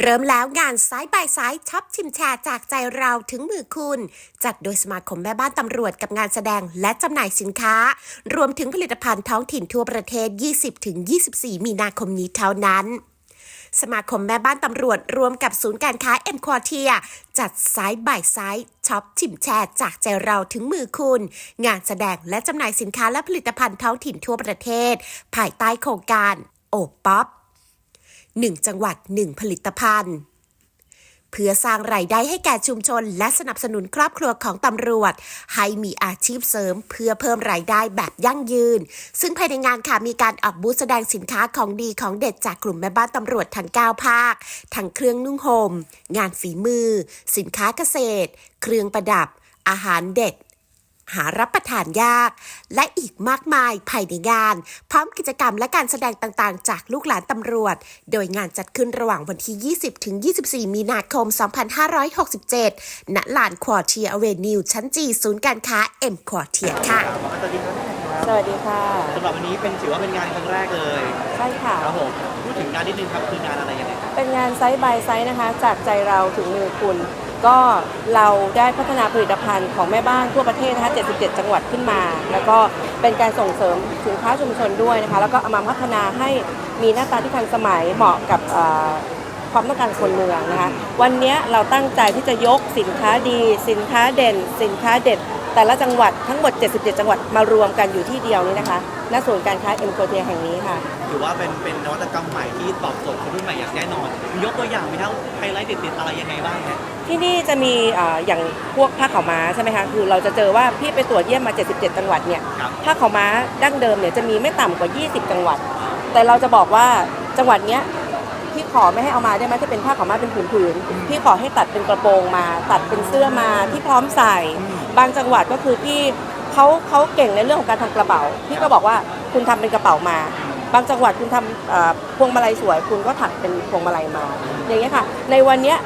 เริ่มแล้วงานซ้ายบายซ้ายช็อปชิมแชร์จากใจเราถึงมือคุณ จัดโดยสมาคมแม่บ้านตำรวจกับงานแสดงและจำหน่ายสินค้า รวมถึงผลิตภัณฑ์ท้องถิ่นทั่วประเทศ 20-24 มีนาคมนี้เท่านั้น สมาคมแม่บ้านตำรวจรวมกับศูนย์การค้าเอ็มควอเทียจัดซ้ายบ่ายซ้ายช็อปชิมแชร์จากใจเราถึงมือคุณ งานแสดงและจำหน่ายสินค้าและผลิตภัณฑ์ท้องถิ่นทั่วประเทศ ภายใต้โครงการโอป๊อปหนึ่งจังหวัดหนึ่งผลิตภัณฑ์ เพื่อสร้างรายได้ให้แก่ชุมชน และสนับสนุนครอบครัวของตำรวจ ให้มีอาชีพเสริม เพื่อเพิ่มรายได้แบบยั่งยืน ซึ่งภายในงานค่ะมีการออกบูธแสดงสินค้าของดีของเด็ดจากกลุ่มแม่บ้านตำรวจทั้ง9ภาค ทั้งเครื่องนุ่งห่มงานฝีมือ สินค้าเกษตร เครื่องประดับ อาหารเด็ด หารับประทานยาก และอีกมากมายภายในงาน พร้อมกิจกรรมและการแสดงต่างๆ จากลูกหลานตำรวจ โดยงานจัดขึ้นระหว่างวันที่ 20 ถึง 24 มีนาคม 2567 ณ ลานควอเทียอเวนิว ชั้นจีศูนย์การค้าเอ็มควอเทียค่ะ สวัสดีครับสวัสดีค่ะสำหรับวันนี้เป็นถือว่าเป็นงานครั้งแรกเลย ใช่ค่ะครับผมพูดถึงงานนิดนึงครับคืองานอะไรยังไงครับเป็นงานไซส์บายไซส์นะคะ จากใจเราถึงมือคุณ ก็เราได้พัฒนาผลิตภัณฑ์ของแม่บ้านทั่วประเทศนะคะ77 จังหวัดขึ้นมา แล้วก็เป็นการส่งเสริมสินค้าชุมชนด้วยนะคะ แล้วก็เอามาพัฒนาให้มีหน้าตาที่ทันสมัยเหมาะกับความต้องการคนเมืองนะคะ วันนี้เราตั้งใจที่จะยกสินค้าดี สินค้าเด่น สินค้าเด็ด แต่ละจังหวัดทั้งหมด 77 จังหวัดมารวมกันอยู่ที่เดียวนี้นะคะ ณศูนย์การค้าเอ็มโคเทียแห่งนี้ค่ะ ถือว่าเป็นเป็นนวัตกรรมใหม่ที่ตอบโจทย์คนรุ่นใหม่อย่างแน่นอนมียกตัวอย่างมีทั้งไฮไลท์เด็ดๆอะไรยังไงบ้างเนี่ยที่นี่จะมีเอ่ออย่างพวกผ้าขาวม้าใช่ไหมคะคือเราจะเจอว่าพี่ไปตรวจเยี่ยมมา 77 จังหวัดเนี่ยครับผ้าขาวม้าดั้งเดิมเนี่ยจะมีไม่ต่ำกว่า 20 จังหวัด แต่เราจะบอกว่าจังหวัดเนี้ยพี่ขอไม่ให้เอามาได้ไหมที่เป็นผ้าขาวม้าเป็นผืนๆพี่ขอให้ตัดเป็นกระโปรงมา ตัดเป็นเสื้อมาที่พร้อมใส่ บางจังหวัดก็คือพี่ เขาเขาเก่งในเรื่องของการทำกระเป๋าพี่ก็บอกว่าคุณทำเป็นกระเป๋ามา บางจังหวัดคุณทำเอ่อพวงมาลัยสวย คุณก็ถักเป็นพวงมาลัยมา อย่างเงี้ยค่ะ ในวันเนี้ย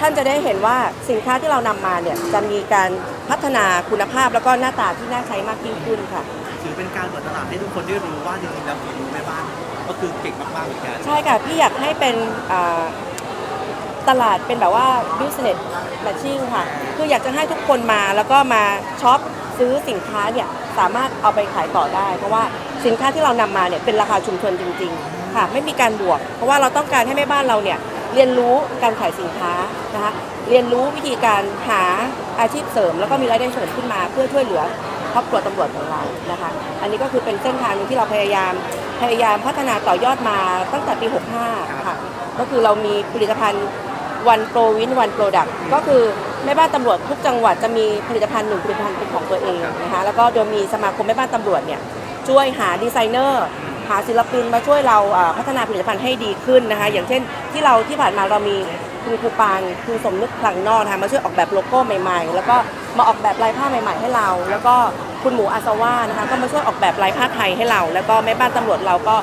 ท่านจะได้เห็นว่าสินค้าที่เรานำมาเนี่ยจะมีการพัฒนาคุณภาพแล้วก็หน้าตาที่น่าใช้มากยิ่งขึ้นค่ะ ถือเป็นการเปิดตลาดให้ทุกคนได้รู้ว่าจริงๆแล้วฝีมือแม่บ้าน ก็คือเก่งมากๆเหมือนกัน ใช่ค่ะ พี่อยากให้เป็นอ่า ตลาดเป็นแบบว่า business matching ค่ะ คืออยากจะให้ทุกคนมาแล้วก็มาช็อปซื้อสินค้าเนี่ยสามารถเอาไปขายต่อได้ เพราะว่าสินค้าที่เรานำมาเนี่ยเป็นราคาชุมชนจริง ๆ ค่ะ ไม่มีการบวก เพราะว่าเราต้องการให้แม่บ้านเราเนี่ยเรียนรู้การขายสินค้านะคะเรียนรู้วิธีการหาอาชีพเสริม แล้วก็มีรายได้เสริมขึ้นมาเพื่อช่วยเหลือครอบครัวตำรวจของเรานะคะ อันนี้ก็คือเป็นเส้นทางหนึงที่เราพยายามพยายามพัฒนาต่อยอดมาตั้งแต่ปี 65 ค่ะ ก็คือเรามีผลิตภัณฑ์ วันโปรวินวันโปรดักก็คือแม่บ้านตำรวจทุกจังหวัดจะมีผลิตภัณฑ์หนึ่งผลิตภัณฑ์เป็นของตัวเองนะคะแล้วก็โดยมีสมาคมแม่บ้านตำรวจเนี่ยช่วยหาดีไซเนอร์หาศิลปินมาช่วยเราพัฒนาผลิตภัณฑ์ให้ดีขึ้นนะคะอย่างเช่นที่เราที่ผ่านมาเรามีคุณครูปานคุณสมนึกพลังนอกนะคะมาช่วยออกแบบโลโก้ใหม่ๆ แล้วก็มาออกแบบลายผ้าใหม่ ๆ ให้เรา แล้วก็คุณหมูอาซาว่านะคะก็มาช่วยออกแบบลายผ้าไทยให้เรา แล้วก็แม่บ้านตำรวจเราก็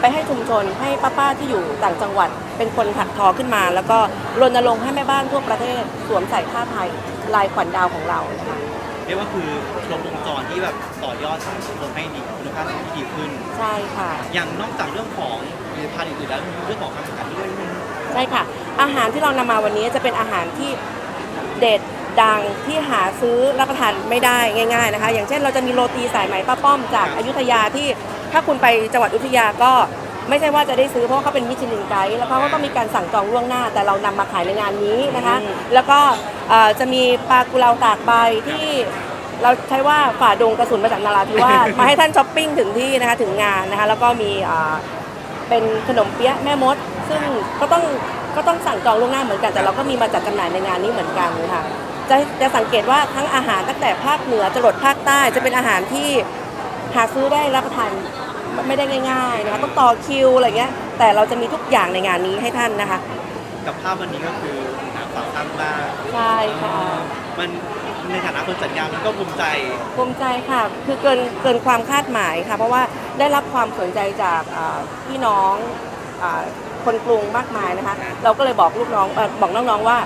ไปให้ชุมชนให้ป้าๆที่อยู่ต่างจังหวัด เป็นคนถักทอขึ้นมา แล้วก็รณรงค์ให้แม่บ้านทั่วประเทศสวมใส่ผ้าไทยลายขวัญดาวของเรานะคะเรียกว่าคือครบวงจรที่แบบต่อยอดสังคมให้ดีคุณภาพที่ดีขึ้น ใช่ค่ะ อย่างนอกจากเรื่องของผลิตภัณฑ์อื่นๆแล้วมีเรื่องของการแข่งขันด้วยใช่ค่ะ อาหารที่เรานำมาวันนี้จะเป็นอาหารที่เด็ดดังที่หาซื้อรับประทานไม่ได้ง่าย ๆนะคะ อย่างเช่นเราจะมีโรตีสายไหมป้าป้อมจากอยุธยาที่ ถ้าคุณไปจังหวัดอยุธยาก็ไม่ใช่ว่าจะได้ซื้อเพราะว่าเขาเป็นมิชลินไกด์แล้วเขาก็ต้องมีการสั่งจองล่วงหน้า แต่เรานำมาขายในงานนี้นะคะ แล้วก็เอ่อจะมีปลากุเลาตากใบที่เราใช้ว่าฝ่าดงกระสุนมาจากนาราธิวาสมาให้ท่านช้อปปิ้งถึงที่นะคะถึงงานนะคะ แล้วก็มีอ่าเป็นขนมเปี๊ยะแม่มด ซึ่งก็ต้องก็ต้องสั่งจองล่วงหน้าเหมือนกันแต่เราก็มีมาจัดจำหน่ายในงานนี้เหมือนกันค่ะจะจะสังเกตว่าทั้งอาหารตั้งแต่ภาคเหนือจรดภาคใต้จะเป็นอาหารที่ หาซื้อได้รับประทานไม่ได้ง่ายๆนะคะต้องต่อคิวอะไรเงี้ย แต่เราจะมีทุกอย่างในงานนี้ให้ท่านนะคะ กับภาพวันนี้ก็คือหาฝากตั้งมากใช่ค่ะ มันในฐานะคนจัดงานมันก็ภูมิใจ ภูมิใจค่ะ คือเกินเกินความคาดหมายค่ะ เพราะว่าได้รับความสนใจจากอ่าพี่น้องอาคนกรุงมากมายนะคะ เราก็เลยบอกลูกน้องเอ่อบอกน้องๆว่า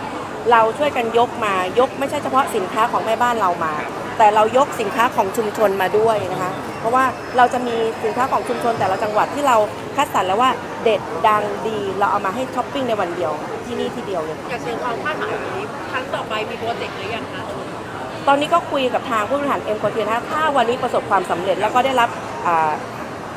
เราช่วยกันยกมายกไม่ใช่เฉพาะสินค้าของแม่บ้านเรามา แต่เรายกสินค้าของชุมชนมาด้วยนะคะ เพราะว่าเราจะมีสินค้าของชุมชนแต่ละจังหวัดที่เราคัดสรรแล้วว่าเด็ดดังดี เราเอามาให้ช้อปปิ้งในวันเดียวที่นี่ที่เดียวเลยอยากเชิญความคาดหมายวันนี้ครั้งต่อไปมีโปรเจกต์หรือยังคะตอนนี้ก็คุยกับทางผู้บริหารเอ็มโคเทียนะคะถ้าวันนี้ประสบความสำเร็จแล้วก็ได้รับอ่า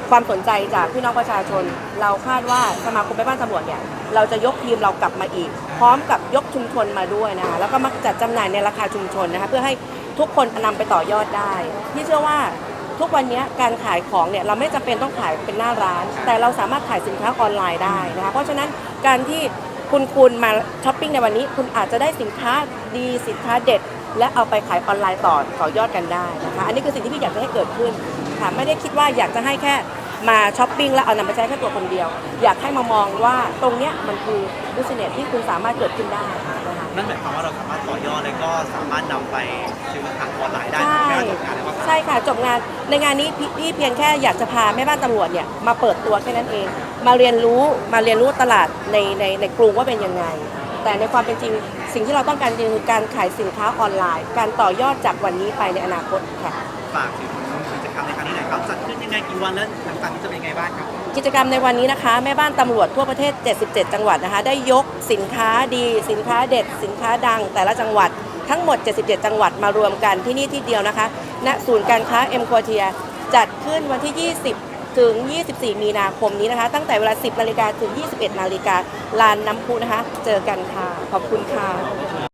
ความสนใจจากพี่น้องประชาชน เราคาดว่าสมาคมแม่บ้านตำรวจเนี่ยเราจะยกทีมเรากลับมาอีก พร้อมกับยกชุมชนมาด้วยนะคะแล้วก็มาจัดจำหน่ายในราคาชุมชนนะคะเพื่อให้ ทุกคนนำไปต่อยอดได้พี่เชื่อว่าทุกวันนี้การขายของเนี่ยเราไม่จำเป็นต้องขายเป็นหน้าร้าน แต่เราสามารถขายสินค้าออนไลน์ได้นะคะเพราะฉะนั้นการที่คุณคุณมาช้อปปิ้งในวันนี้ คุณอาจจะได้สินค้าดีสินค้าเด็ด และเอาไปขายออนไลน์ต่อต่อยอดกันได้นะคะอันนี้คือสิ่งที่พี่อยากจะให้เกิดขึ้นค่ะไม่ได้คิดว่าอยากจะให้แค่มาช้อปปิ้งแล้วเอานำไปใช้แค่ตัวคนเดียว อยากให้มามองว่าตรงเนี้ยมันคือบิสเนสที่คุณสามารถเกิดขึ้นได้ นะคะนั่นหมายความว่าเราสามารถต่อยอดและก็สามารถนำไปซื้อทางออนไลน์ได้ใช่ไม่ว่าจบงานแล้วก็ใช่ค่ะจบงานในงานนี้พี่พี่เพียงแค่อยากจะพาแม่บ้านตำรวจเนี่ยมาเปิดตัวแค่นั้นเอง มาเรียนรู้มาเรียนรู้ตลาดในในในกรุงว่าเป็นยังไง แต่ในความเป็นจริงสิ่งที่เราต้องการจริงคือการขายสินค้าออนไลน์ การต่อยอดจากวันนี้ไปในอนาคตค่ะ ฝากถึง จัดขึ้นกี่วันแล้วหลังจากนี้จะเป็นไงบ้างครับกิจกรรมในวันนี้นะคะ แม่บ้านตำรวจทั่วประเทศ 77 จังหวัดนะคะ ได้ยกสินค้าดี สินค้าเด็ด สินค้าดัง แต่ละจังหวัดทั้งหมด 77 จังหวัดมารวมกันที่นี่ที่เดียวนะคะณศูนย์การค้าเอ็มควอเทียจัดขึ้นวันที่ 20 ถึง 24 มีนาคมนี้นะคะ ตั้งแต่เวลา 10 นาฬิกาถึง 21 นาฬิกาลานน้ำพุนะคะ เจอกันค่ะ ขอบคุณค่ะ